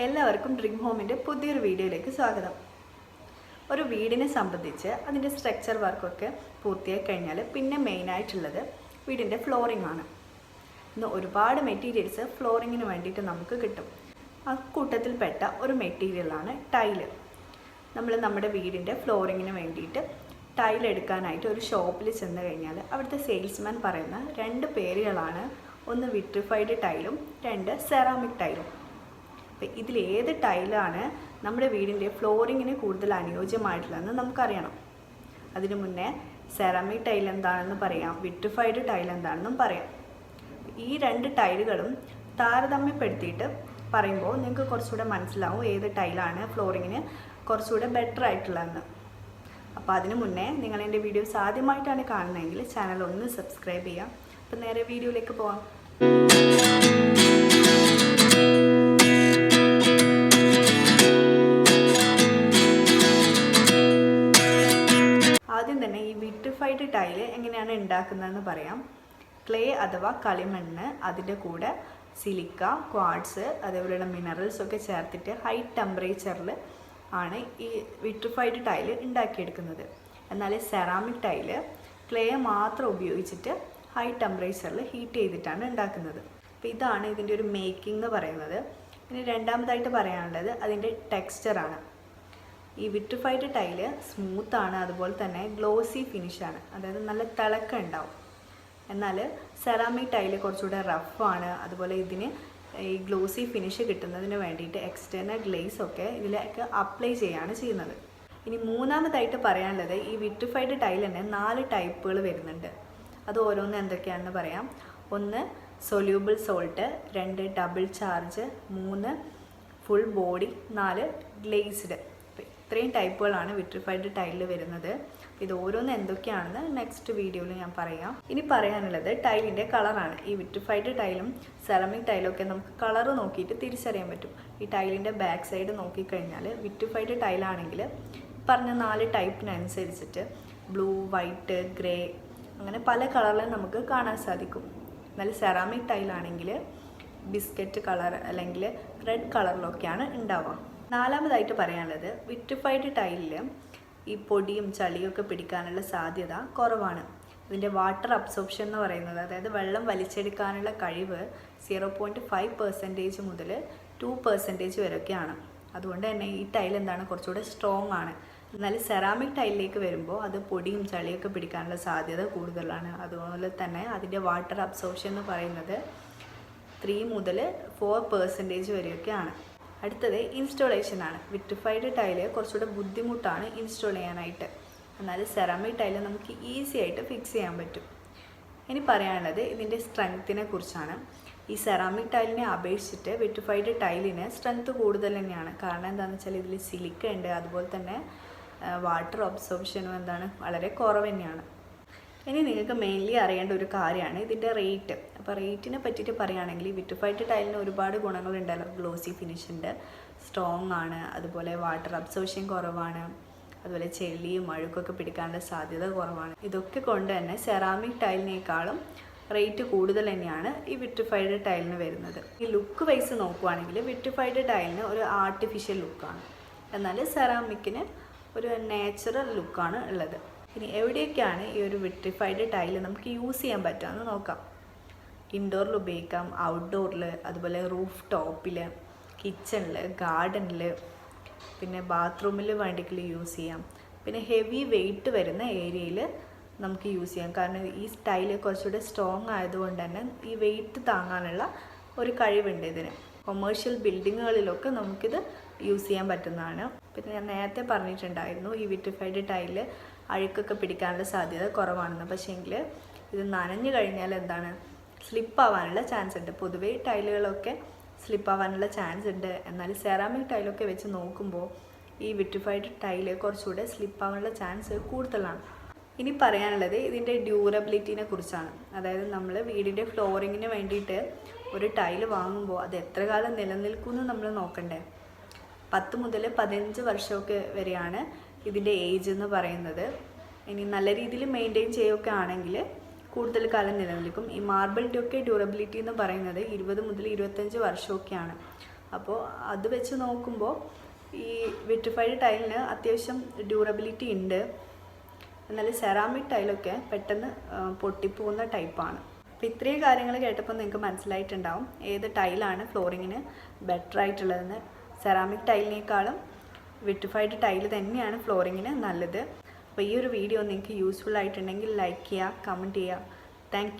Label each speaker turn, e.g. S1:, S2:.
S1: എല്ലാവർക്കും ഡ്രീം ഹോമിന്റെ പുതിയൊരു വീഡിയോയിലേക്ക് സ്വാഗതം. ഒരു വീടിനെ സംബന്ധിച്ച് അതിന്റെ സ്ട്രക്ചർ വർക്കൊക്കെ പൂർത്തിയായി കഴിഞ്ഞാൽ പിന്നെ മെയിനായിട്ടുള്ളത് വീടിന്റെ ഫ്ലോറിംഗ് ആണ്. ഇന്ന് ഒരുപാട് മെറ്റീരിയൽസ് ഫ്ലോറിങ്ങിന് വേണ്ടിയിട്ട് നമുക്ക് കിട്ടും. ആ ഒരു മെറ്റീരിയലാണ് ടൈൽ നമ്മൾ നമ്മുടെ വീടിന്റെ ഫ്ലോറിങ്ങിന് വേണ്ടിയിട്ട് ടൈൽ എടുക്കാനായിട്ട് ഒരു ഷോപ്പിൽ ചെന്ന് കഴിഞ്ഞാൽ അവിടുത്തെ സെയിൽസ്മാൻ പറയുന്ന രണ്ട് പേരുകളാണ്. ഒന്ന് വിട്രിഫൈഡ് ടൈലും രണ്ട് സെറാമിക് ടൈലും അപ്പം ഇതിൽ ഏത് ടൈലാണ് നമ്മുടെ വീടിന്റെ ഫ്ലോറിങ്ങിന് കൂടുതൽ അനുയോജ്യമായിട്ടുള്ളതെന്ന് നമുക്കറിയണം. അതിനു മുന്നേ സെറാമിക് ടൈൽ എന്താണെന്ന് പറയാം വിട്രിഫൈഡ് ടൈൽ എന്താണെന്നും പറയാം. ഈ രണ്ട് ടൈലുകളും താരതമ്യപ്പെടുത്തിയിട്ട് പറയുമ്പോൾ നിങ്ങൾക്ക് കുറച്ചുകൂടെ മനസ്സിലാവും ഏത് ടൈലാണ് ഫ്ലോറിങ്ങിന് കുറച്ചുകൂടെ ബെറ്റർ ആയിട്ടുള്ളതെന്ന്. അപ്പോൾ അതിനു മുന്നേ നിങ്ങൾ എന്റെ വീഡിയോസ് ആദ്യമായിട്ടാണ് കാണുന്നതെങ്കിൽ ചാനൽ ഒന്ന് സബ്സ്ക്രൈബ് ചെയ്യാം അപ്പോൾ നേരെ വീഡിയോയിലേക്ക് പോവാം. ടൈൽ എങ്ങനെയാണ് ഉണ്ടാക്കുന്നതെന്ന് പറയാം. ക്ലേ അഥവാ കളിമണ്ണ് അതിന്റെ കൂടെ സിലിക്ക ക്വാഡ്സ് അതേപോലെയുള്ള മിനറൽസ് ഒക്കെ ചേർത്തിട്ട് ഹൈ ടെമ്പറേച്ചറിൽ ആണ് ഈ വിട്രിഫൈഡ് ടൈൽ ഉണ്ടാക്കിയെടുക്കുന്നത് എന്നാൽ സെറാമിക് ടൈൽ ക്ലേ മാത്രം ഉപയോഗിച്ചിട്ട് ഹൈ ടെമ്പറേച്ചറിൽ ഹീറ്റ് ചെയ്തിട്ടാണ് ഉണ്ടാക്കുന്നത് അപ്പോൾ ഇതാണ് ഇതിന്റെ ഒരു മേക്കിംഗ് എന്ന് പറയുന്നത്. ഇനി രണ്ടാമതായിട്ട് പറയാനുള്ളത് അതിന്റെ ടെക്സ്ചറാണ് ഈ വിട്രിഫൈഡ് ടൈൽ സ്മൂത്താണ് അതുപോലെ തന്നെ ഗ്ലോസി ഫിനിഷാണ് അതായത് നല്ല തിളക്കം ഉണ്ടാവും. എന്നാൽ സെറാമിക് ടൈൽ കുറച്ചുകൂടെ റഫാണ് അതുപോലെ ഇതിന് ഈ ഗ്ലോസി ഫിനിഷ് കിട്ടുന്നതിന് വേണ്ടിയിട്ട് എക്സ്റ്റേണൽ ഗ്ലേസ് ഒക്കെ ഇതിലേക്ക് അപ്ലൈ ചെയ്യാണ് ചെയ്യുന്നത്. ഇനി മൂന്നാമതായിട്ട് പറയാനുള്ളത് ഈ വിട്രിഫൈഡ് ടൈൽ തന്നെ നാല് ടൈപ്പുകൾ വരുന്നുണ്ട്. അത് ഓരോന്ന് എന്തൊക്കെയാണെന്ന് പറയാം. ഒന്ന് സൊല്യൂബിൾ സോൾട്ട് രണ്ട് ഡബിൾ ചാർജ് മൂന്ന് ഫുൾ ബോഡി നാല് ഗ്ലേസ്ഡ് ഇത്രയും ടൈപ്പുകളാണ് വിട്രിഫൈഡ് ടൈലിൽ വരുന്നത്. ഇത് ഓരോന്ന് എന്തൊക്കെയാണെന്ന് നെക്സ്റ്റ് വീഡിയോയിൽ ഞാൻ പറയാം. ഇനി പറയാനുള്ളത് ടൈലിന്റെ കളറാണ്. ഈ വിട്രിഫൈഡ് ടൈലും സെറമിക് ടൈലും ഒക്കെ നമുക്ക് കളർ നോക്കിയിട്ട് തിരിച്ചറിയാൻ പറ്റും. ഈ ടൈലിന്റെ ബാക്ക് സൈഡ് നോക്കിക്കഴിഞ്ഞാൽ വിട്രിഫൈഡ് ടൈലാണെങ്കിൽ പറഞ്ഞ നാല് ടൈപ്പിനനുസരിച്ചിട്ട് ബ്ലൂ വൈറ്റ് ഗ്രേ അങ്ങനെ പല കളറിലും നമുക്ക് കാണാൻ സാധിക്കും. എന്നാൽ സെറാമിക് ടൈലാണെങ്കിൽ ബിസ്ക്കറ്റ് കളർ അല്ലെങ്കിൽ റെഡ് കളറിലൊക്കെയാണ് ഉണ്ടാവുക. നാലാമതായിട്ട് പറയാനുള്ളത് വിട്രിഫൈഡ് ടൈലിൽ ഈ പൊടിയും ചളിയും ഒക്കെ പിടിക്കാനുള്ള സാധ്യത കുറവാണ്. ഇതിന്റെ വാട്ടർ അബ്സോർപ്ഷൻ എന്ന് പറയുന്നത് അതായത് വെള്ളം വലിച്ചെടുക്കാനുള്ള കഴിവ് സീറോ പോയിന്റ് ഫൈവ് പെർസെന്റേജ് മുതൽ ടു പെർസെന്റേജ് വരെയൊക്കെയാണ്. അതുകൊണ്ട് തന്നെ ഈ ടൈൽ എന്താണ് കുറച്ചുകൂടെ സ്ട്രോങ് ആണ്. എന്നാൽ സെറാമിക് ടൈലിലേക്ക് വരുമ്പോൾ അത് പൊടിയും ചളിയൊക്കെ പിടിക്കാനുള്ള സാധ്യത കൂടുതലാണ്. അതുപോലെ തന്നെ അതിന്റെ വാട്ടർ അബ്സോർപ്ഷൻ എന്ന് പറയുന്നത് ത്രീ മുതൽ ഫോർ പെർസെന്റേജ് വരെയൊക്കെയാണ്. അടുത്തത് ഇൻസ്റ്റോളേഷൻ ആണ്. വിട്രിഫൈഡ് ടൈൽ കുറച്ചുകൂടെ ബുദ്ധിമുട്ടാണ് ഇൻസ്റ്റോൾ ചെയ്യാനായിട്ട്. എന്നാൽ സെറാമിക് ടൈൽ നമുക്ക് ഈസി ആയിട്ട് ഫിക്സ് ചെയ്യാൻ പറ്റും. ഇനി പറയാനുള്ളത് ഇതിന്റെ സ്ട്രെങ്ത്തിനെ കുറിച്ചാണ്. ഈ സെറാമിക് ടൈലിനെ അപേക്ഷിച്ചിട്ട് വിട്രിഫൈഡ് ടൈലിന് സ്ട്രെങ്ത് കൂടുതൽ തന്നെയാണ്. കാരണം എന്താണെന്ന് വെച്ചാൽ ഇതിൽ സിലിക്ക ഉണ്ട്. അതുപോലെ തന്നെ വാട്ടർ ഒബ്സോർപ്ഷനും എന്താണ്? വളരെ കുറവ് തന്നെയാണ്. ഇനി നിങ്ങൾക്ക് മെയിൻലി അറിയേണ്ട ഒരു കാര്യമാണ് ഇതിന്റെ റേറ്റ് അപ്പോൾ റേറ്റിനെ പറ്റിയിട്ട് പറയുകയാണെങ്കിൽ വിറ്റുഫൈറ്റ് ടൈലിന് ഒരുപാട് ഗുണങ്ങളുണ്ടല്ലോ. ഗ്ലോസി ഫിനിഷ് ഉണ്ട്. സ്ട്രോങ് ആണ്. അതുപോലെ വാട്ടർ അബ്സോർപ്ഷൻ കുറവാണ്. അതുപോലെ ചെളിയും അഴുക്കൊക്കെ പിടിക്കാനുള്ള സാധ്യത കുറവാണ്. ഇതൊക്കെ കൊണ്ട് തന്നെ സെറാമിക് ടൈലിനേക്കാളും റേറ്റ് കൂടുതൽ തന്നെയാണ് ഈ വിട്രിഫൈഡ് ടൈലിന് വരുന്നത്. ഈ ലുക്ക് വൈസ് നോക്കുവാണെങ്കിൽ വിട്രിഫൈഡ് ടൈലിന് ഒരു ആർട്ടിഫിഷ്യൽ ലുക്കാണ് എന്നാൽ സെറാമിക്കിന് ഒരു നാച്ചുറൽ ലുക്കാണ് ഉള്ളത്. ഇനി എവിടെയൊക്കെയാണ് ഈ ഒരു വിട്രിഫൈഡ് ടൈൽ നമുക്ക് യൂസ് ചെയ്യാൻ പറ്റുക നോക്കാം. ഇൻഡോറിൽ ഉപയോഗിക്കാം ഔട്ട്ഡോറിൽ അതുപോലെ റൂഫ് ടോപ്പിൽ കിച്ചണിൽ ഗാർഡനിൽ പിന്നെ ബാത്റൂമിൽ വേണ്ടിക്കൽ യൂസ് ചെയ്യാം. പിന്നെ ഹെവി വെയിറ്റ് വരുന്ന ഏരിയയിൽ നമുക്ക് യൂസ് ചെയ്യാം. കാരണം ഈ സ്റ്റൈൽ കുറച്ചുകൂടെ സ്ട്രോങ് ആയതുകൊണ്ട് തന്നെ ഈ വെയിറ്റ് താങ്ങാനുള്ള ഒരു കഴിവുണ്ട് ഇതിന്. കൊമേഴ്ഷ്യൽ ബിൽഡിങ്ങുകളിലൊക്കെ നമുക്കിത് യൂസ് ചെയ്യാൻ പറ്റുന്നതാണ്. പിന്നെ ഞാൻ നേരത്തെ പറഞ്ഞിട്ടുണ്ടായിരുന്നു ഈ വിട്രിഫൈഡ് ടൈൽ അഴുക്കൊക്കെ പിടിക്കാനുള്ള സാധ്യത കുറവാണെന്ന്. പക്ഷേങ്കിൽ ഇത് നനഞ്ഞു കഴിഞ്ഞാൽ എന്താണ്? സ്ലിപ്പ് ആവാനുള്ള ചാൻസ് ഉണ്ട്. പൊതുവേ ടൈലുകളൊക്കെ സ്ലിപ്പ് ആവാനുള്ള ചാൻസ് ഉണ്ട്. എന്നാൽ സെറാമിക് ടൈലൊക്കെ വെച്ച് നോക്കുമ്പോൾ ഈ വിട്രിഫൈഡ് ടൈൽ കുറച്ചുകൂടെ സ്ലിപ്പ് ആവാനുള്ള ചാൻസ് കൂടുതലാണ്. ഇനി പറയാനുള്ളത് ഇതിന്റെ ഡ്യൂറബിലിറ്റിനെ കുറിച്ചാണ്. അതായത് നമ്മൾ വീടിന്റെ ഫ്ലോറിങ്ങിന് വേണ്ടിയിട്ട് ഒരു ടൈൽ വാങ്ങുമ്പോൾ അത് എത്ര കാലം നിലനിൽക്കുമെന്ന് നമ്മൾ നോക്കണ്ടേ? പത്ത് മുതൽ പതിനഞ്ച് വർഷമൊക്കെ വരെയാണ് ഇതിന്റെ ഏജ് എന്ന് പറയുന്നത്. ഇനി നല്ല രീതിയിൽ മെയിന്റെയിൻ ചെയ്യുകയൊക്കെ ആണെങ്കിൽ കൂടുതൽ കാലം നിലനിൽക്കും. ഈ മാർബിളിന്റെ ഒക്കെ ഡ്യൂറബിലിറ്റി എന്ന് പറയുന്നത് ഇരുപത് മുതൽ ഇരുപത്തഞ്ച് വർഷമൊക്കെയാണ്. അപ്പോൾ അത് വെച്ച് നോക്കുമ്പോൾ ഈ വിട്രിഫൈഡ് ടൈലിന് അത്യാവശ്യം ഡ്യൂറബിലിറ്റി ഉണ്ട്. എന്നാൽ സെറാമിക് ടൈലൊക്കെ പെട്ടെന്ന് പൊട്ടിപ്പോകുന്ന ടൈപ്പാണ് അപ്പോൾ ഇത്രയും കാര്യങ്ങൾ കേട്ടപ്പോൾ നിങ്ങൾക്ക് മനസ്സിലായിട്ടുണ്ടാവും. ഏത് ടൈലാണ് ഫ്ലോറിങ്ങിന് ബെറ്റർ ആയിട്ടുള്ളതെന്ന്. സെറാമിക് ടൈലിനേക്കാളും വിട്രിഫൈഡ് ടൈൽ തന്നെയാണ് ഫ്ലോറിങ്ങിന് നല്ലത്. അപ്പോൾ ഈ ഒരു വീഡിയോ നിങ്ങൾക്ക് യൂസ്ഫുൾ ആയിട്ടുണ്ടെങ്കിൽ ലൈക്ക് ചെയ്യുക കമന്റ് ചെയ്യുക. താങ്ക്